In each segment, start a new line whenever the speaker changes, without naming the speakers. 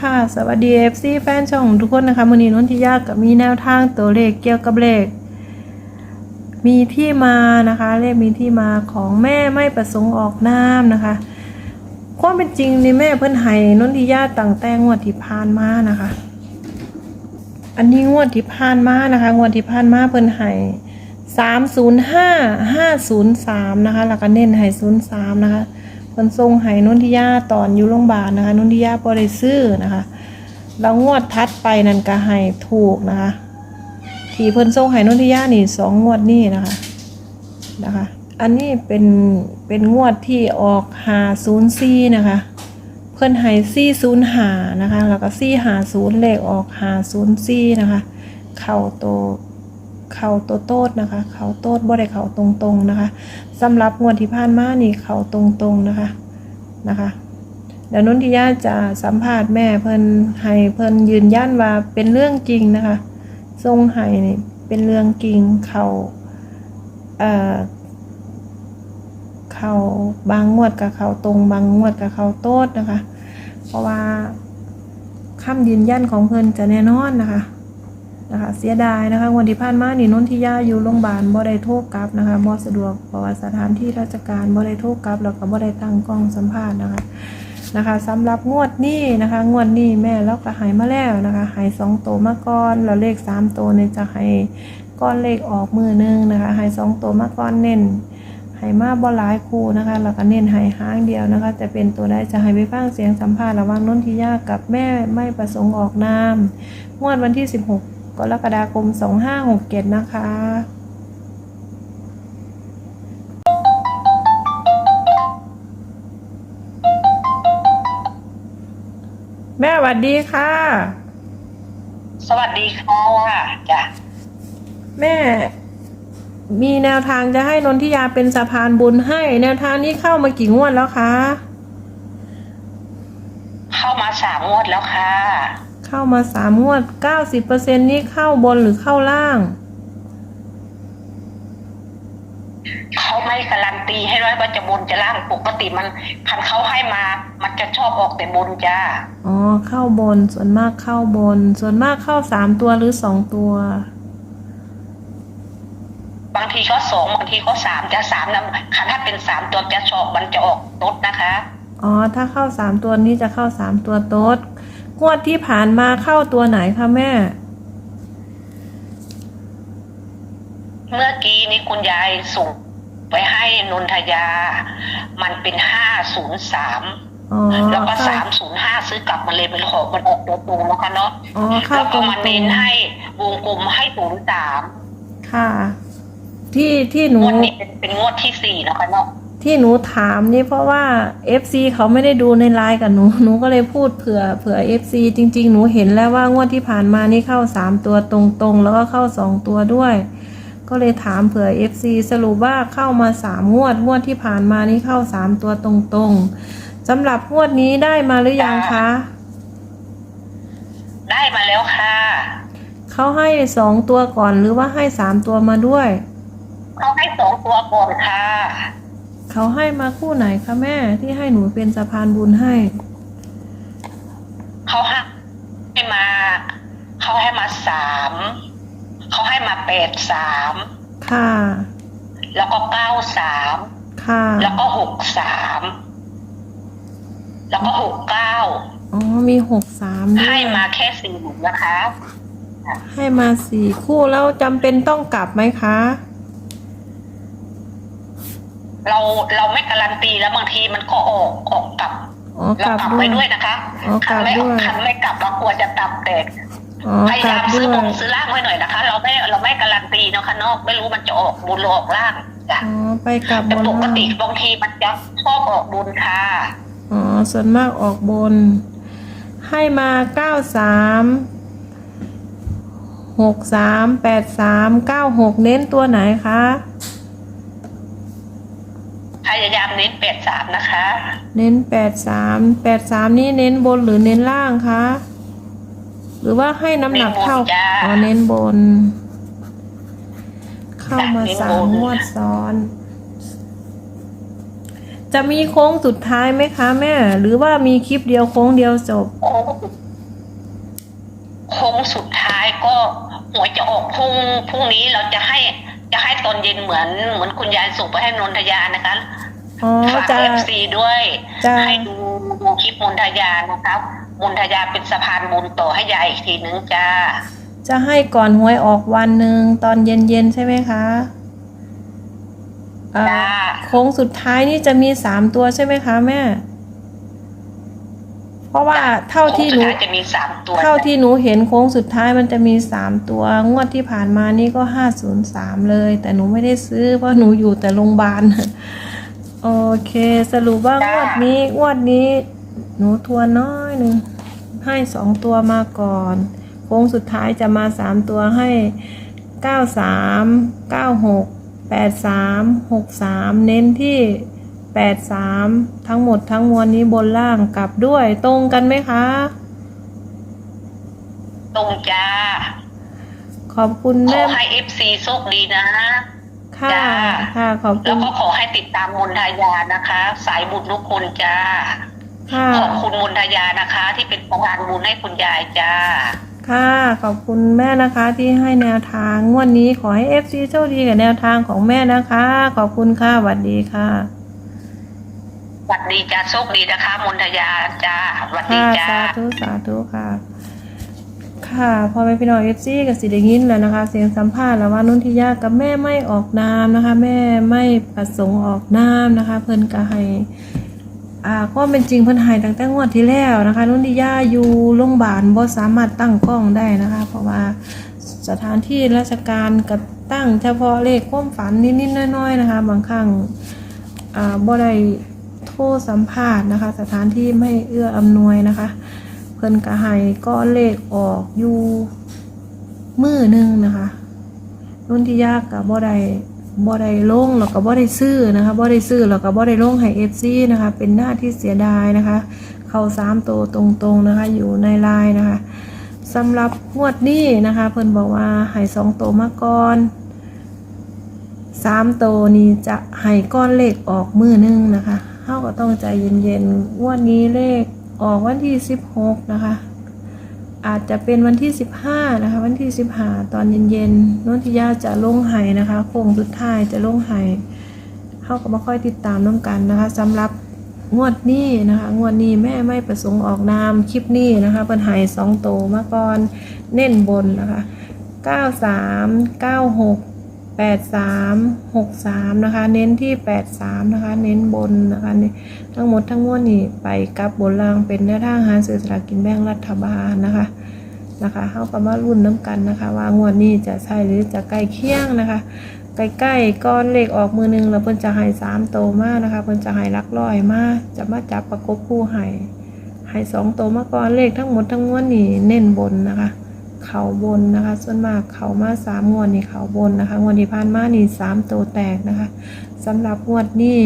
ค่ะ สวัสดี FC แฟนช่องทุกคนนะคะมือนี้นนทิยากับมีแนวทางตัวเลขเกี่ยวกับเลข มีที่มานะคะ เลขมีที่มาของแม่ไม่ประสงค์ออกนามนะคะความเป็นจริงในแม่เพิ่นให้นนทิยาตั้งแต่งวดที่ผ่านมานะคะ อันนี้งวดที่ผ่านมานะคะงวดที่ผ่านมาเพิ่นให้สามศูนย์ห้าห้าศูนย์สามนะคะแล้วก็เน้นให้ศูนย์สามนะคะ เพิ่นทรงให้นนทิยาตอนอยู่โรงพยาบาลนะคะนนทิยาบ่ได้ซื้อนะคะแล้วงวดทัดไปนั่นก็ให้ถูกนะคะที่เพิ่นทรงให้นนทิยานี่สองงวดนี่นะคะนะคะ อันนี้เป็นเป็นงวดที่ออกหาศูนย์ซีนะคะ เพิ่นให้ซี่ศูนย์หานะคะ แล้วก็ซี่หาศูนย์เลขออกหาศูนย์ซี่นะคะ เข่าโต เข่าโตโต้นะคะ เข่าโต้บ่ได้เข่าตรงๆนะคะสำหรับงวดที่ผ่านมานี่เข่าตรงๆนะคะนะคะเดี๋ยวนุนทิยาจะสัมภาษณ์แม่เพิ่นให้เพิ่นยืนยันว่าเป็นเรื่องจริงนะคะทรงให้นี่เป็นเรื่องจริงเข่าเอ่อเขาบางงวดกับเขาตรง บางงวดกับเขาโต้ดนะคะ เพราะว่าคำยืนยันของเพิ่นจะแน่นอนนะคะ นะคะ เสียดายนะคะวันที่ผ่านมานี่นนทิยาอยู่โรงพยาบาลบ่ได้โทรกลับนะคะบ่สะดวกเพราะว่าสถานที่ราชการบ่ได้โทรกลับแล้วก็บ่ได้ตั้งกล้องสัมภาษณ์นะคะนะคะสำหรับงวดนี้นะคะ งวดนี้แม่เราก็หายมาแล้วนะคะหายสองโตวมาก่อนแล้วเลขสามโตวเนี่ยจะให้ก้อนเลขออกมือหนึงนะคะหายสองโตวมาก่อนเน้นให้มาบ่หลายคู่นะคะแล้วก็เน้นให้ห้างเดียวนะคะ จะเป็นตัวใดจะให้ไปฟังเสียงสัมภาษณ์ระหว่างนนทิยากับแม่ไม่ประสงค์ออกนามงวดวันที่ 16 กรกฎาคม 2567 นะคะแม่หวัดดีค่ะ
สวัสดีค่ะจ้ะ
แม่ มีแนวทางจะให้นนทิยาเป็นสะพานบุญให้ แนวทางนี้เข้ามากี่งวดแล้วคะ
เข้ามาสามงวดแล้วค่ะ
เข้ามาสามงวดเก้าสิบเปอร์เซ็นนี้เข้าบนหรือเข้าล่าง
เขาไม่การันตีให้ร้อยว่าจะบนจะล่างปกติมันคันเขาให้มา มันจะชอบออกแต่บนจ้า
อ๋อเข้าบนส่วนมากเข้าบน ส่วนมากเข้าสามตัวหรือสองตัว
บางทีก็สองบางทีก็สามจะสามนะคันถ้าเป็นสามตัวจะชอบมันจะออกลดนะคะ
อ๋อถ้าเข้าสามตัวนี้จะเข้าสามตัวโต๊ด งวดที่ผ่านมาเข้าตัวไหนคะแม่
เมื่อกี้นี้คุณยายส่งไปให้นนทยา มันเป็นห้าศูนย์สาม
อ๋อ
แล้วก็
เข้า
สามศูนย์ห้าซื้อกลับมาเลยเป็นของมันออกตัวตรงนะคะเนาะ
อ๋อเข้า
แล้ว
ต
ก็
รง
มาเน้นให้วงกลมให้ศูนย์สาม
ๆค่ะ ที่ที่หนู
งวดนี้เป็นเป็นงวดที่สี่นะคะเนาะ
ที่หนูถามนี่เพราะว่า FC เขาไม่ได้ดูในไลน์กับหนู หนูก็เลยพูดเผื่อเผื่อ FC จริง ๆ หนูเห็นแล้วว่างวดที่ผ่านมานี่เข้าสามตัวตรงๆ แล้วก็เข้าสองตัวด้วย ก็เลยถามเผื่อ FC สรุปว่าเข้ามาสามงวด งวดที่ผ่านมานี่เข้าสามตัวตรงๆสำหรับงวดนี้ได้มาหรือยังคะ
ได้มาแล้วค่ะ
เขาให้สองตัวก่อนหรือว่าให้สามตัวมาด้วย
เขาให้สองตัวก่อนค่ะ
เขาให้มาคู่ไหนคะแม่ที่ให้หนูเป็นสะพานบุญให้
เขาให้ให้มา เขาให้มาสามเขาให้มาแปดสาม
ค่ะ
แล้วก็เก้าสาม
ค่ะ
แล้วก็หกสามแล้วก็หกเก้า
อ๋อมีหกสามด้ว
ให้
ย
มาแค่สี่หนุนะคะ
ให้มาสี่คู่แล้วจำเป็นต้องกลับไหมคะ
เราเราไม่การันตีแล้วบางทีมันก็ออกออกกลับ
อ๋อก
เรา
ลับ
กลับ
ด้ว
ไป
ย
ด้วยนะคะ
อ๋อกลั
คั
บ
ไม่
ด้วย
คันไม่กลับเรากลัวจะตับแตก
อ๋อ
พยาก
ลั
ยา
บ
มซื้
ด้
อ
ว
บ
ย
งซื้อล่างไว้หน่อยนะคะ เราไม่เราไม่การันตีเนาะค่ะนอก ไม่รู้มันจะออกบุญหรือออกล่างจ้ะ
อ๋อไปกลับบ
แต่
น
ปก
ล่าง
ติบางทีมันจะชอบออกบุญค่ะ
อ๋อส่วนมากออกบน ให้มาเก้าสามหกสามแปดสามเก้าหกเน้นตัวไหนคะ
พ ยายามเน้นแปดสามนะคะ
เน้นแปดสามแปดสามนี่เน้นบนหรือเน้นล่างคะ หรือว่าให้น้ำหนักเท่าอ๋อเน้นบน เข้ามาสามงวดซ้อน จะมีโค้งสุดท้ายไหมคะแม่ หรือว่ามีคลิปเดียวโค้งเดียวจบ
โอ้โค้งสุดท้ายก็หวยจะออกพรุ่งพรุ่งนี้เราจะให้จะให้ตอนเย็นเหมือน เหมือนคุณยายส่งไปให้นนทยานะคะ
อ๋อ
ฝาก
จะ
เอฟซีด้วย
จ้ะ
ให้ดูดูคลิปมนทยานะครับมนทยาเป็นสะพานบุญต่อให้ยายอีกทีนึงจ้า
จะให้ก่อนหวยออกวันหนึ่งตอนเย็นๆใช่ไหมคะอ่า
จ้า
โค้งสุดท้ายนี่จะมีสามตัวใช่ไหมคะแม่ เพราะว่าเท่าที่ห
โค้
นู
งสุดท้ายจะมีสามตัว
เท่าที่หนูเห็นโค้งสุดท้ายมันจะมีสามตัว งวดที่ผ่านมานี่ก็ห้าศูนย์สามเลย แต่หนูไม่ได้ซื้อเพราะหนูอยู่แต่โรงพยาบาล โอเค สรุปว่างวดนี้งวดนี้ หนูทวนน้อยหนึ่งให้สองตัวมาก่อนโค้งสุดท้ายจะมาสามตัวให้เก้าสามเก้าหกแปดสามหกสามเน้นที่แปดสามทั้งหมดทั้งมวลนี้บนล่างกลับด้วยตรงกันไหมคะ
ตรงจ้า
ขอบคุณ
ขอ
แม่
ให้เอฟซีโชคดีนะ
ค่ะ
จ้า
ค่ะขอบคุ
แล้ว
ณ
ก็ขอให้ติดตามมนทยานะคะ สายบุญทุกคนจ้า
ค่ะ
ขอบคุณมนทยานะคะ ที่เป็นประธานบุญให้คุณยายจ้า
ค่ะ ขอบคุณแม่นะคะที่ให้แนวทางงวดนี้ขอให้เอฟซีโชคดีกับแนวทางของแม่นะคะ ขอบคุณค่ะสวัสดีค่ะ
สวัสดีจ้าโชคดีนะคะ มนทยาจ้าสวัสดี
ค่ะ
จ้า
สาธุสาธุค่ะ ค่ะพอไปพี่น้องเอฟซีกับสิเดยินแล้วนะคะ เสียงสัมภาษณ์แล้วว่านุ่นทิยากับแม่ไม่ออกนามนะคะ แม่ไม่ประสงค์ออกนามนะคะ เพิ่นก็ให้อ่าก็เป็นจริงเพิ่นให้ตั้งแต่งวดที่แล้วนะคะนุ่นทิยาอยู่โรงพยาบาลบ่สามารถตั้งกล้องได้นะคะ เพราะว่าสถานที่ราชการก็ตั้งเฉพาะเลขความฝันนิดๆน้อยๆนะคะ บางครั้งอ่าบ่ได้โทรสัมภาษณ์นะคะ สถานที่ไม่เอื้ออำนวยนะคะ เพิ่นก็ให้ก็เลขออกอยู่มือหนึงนะคะนุ่นที่ยากกับบ่ได้บ่ได้ลงแล้วก็บ่ได้ซื้อนะคะบ่ได้ซื้อแล้วก็บ่ได้ลงให้ FC นะคะ เป็นหน้าที่เสียดายนะคะ เข้าสามตัวตรงๆนะคะ อยู่ในลน์นะคะสำหรับงวดนี้นะคะ เพิ่นบอกว่าให้สองตัวมาก่อนสามตัวนี้จะให้ก้อนเลขออกมือหนึงนะคะเฮาก็ต้องใจเย็นๆงวดนี้เลข ออกวันที่ 16 นะคะ อาจจะเป็นวันที่ 15 นะคะ วันที่ 15 ตอนเย็นๆนนทิยาจะลงไห้นะคะโค้งสุดท้ายจะลงไห้เขาก็มาค่อยติดตามน้ำกันนะคะสำหรับงวดนี้นะคะ งวดนี้แม่ไม่ประสงค์ออกนามคลิปนี้นะคะเป็นไห้สองโตมาก่อนเน้นบนนะคะ 93 96 83 63นะคะ เน้นที่ 83นะคะ เน้นบนนะคะนี่ทั้งหมดทั้งมวลนี่ไปกับบนรางเป็นแนวทางหาซื้อสลากกินแบ่งรัฐบาลนะคะนะคะเข้ากับมารุ่นน้ำกันนะคะ ว่างวดนี้จะใช่หรือจะใกล้เคียงนะคะ ใกล้ๆก้อนเลขออกมือหนึงแล้วเพิ่นจะให้สามโตมากนะคะเพิ่นจะให้ลักร้อยมากจะมาจับประกบคู่ห้ให้สองโตมาก่อนเลขทั้งหมดทั้งมวลนี่เน้นบนนะคะ เขาบนนะคะ ส่วนมากเขามาสามงวดนี่เขาบนนะคะงวดที่ผ่านมานี่สามโตแตกนะคะสำหรับงวดนี้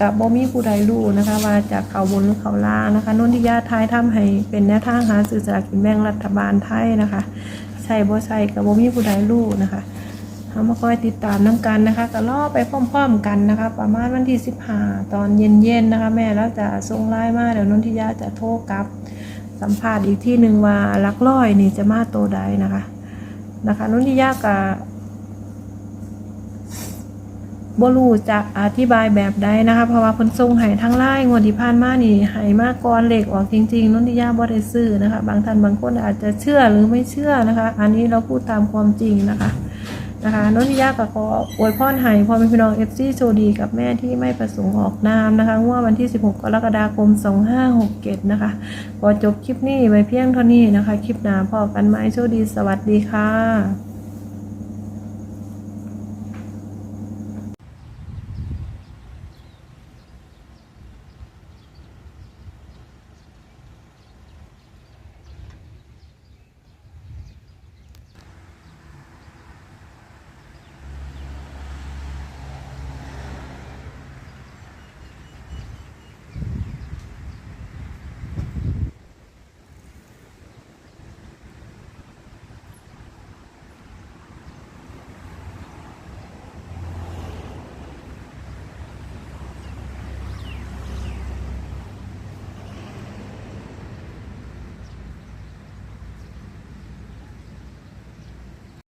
กับบ่มีผู้ใดรู้นะคะ ว่าจะเขาบนหรือเขาล่างนะคะนนทิยาทายทำให้เป็นแนวทางหาสื่อสลากกินแบ่งรัฐบาลไทยนะคะใช่บ่ใช่กับบ่มีผู้ใดรู้นะคะเรามาคอยติดตามน้ำกันนะคะก็รอไปพร้อมๆกันนะคะ ประมาณวันที่15ตอนเย็นๆนะคะ แม่แล้วจะส่งไลน์มาเดี๋ยวนนทิยาจะโทรกลับ สัมภาษณ์อีกที่หนึ่งว่าลักร้อยนี่จะมาโตวใดนะคะนะคะนุนทิยากับบรูจะอธิบายแบบใดนะคะ เพราะว่าเพิ่นส่งให้ทั้งไลน์งวดที่ผ่านมานี่ให้มาก่อนเลขออกจริงๆนุนทิยาบ่ได้ซื้อนะคะ บางท่านบางคนอาจจะเชื่อหรือไม่เชื่อนะคะ อันนี้เราพูดตามความจริงนะคะ นะคะนนทิยาก็ขออวยพรให้พ่อแม่พี่น้องเอฟซีโชคดีกับแม่ที่ไม่ประสงค์ออกนามนะคะว่าวันที่ 16 กรกฎาคม 2567 นะคะขอจบคลิปนี้ไว้เพียงเท่านี้นะคะ คลิปหน้าพอกันไหมโชคดีสวัสดีค่ะ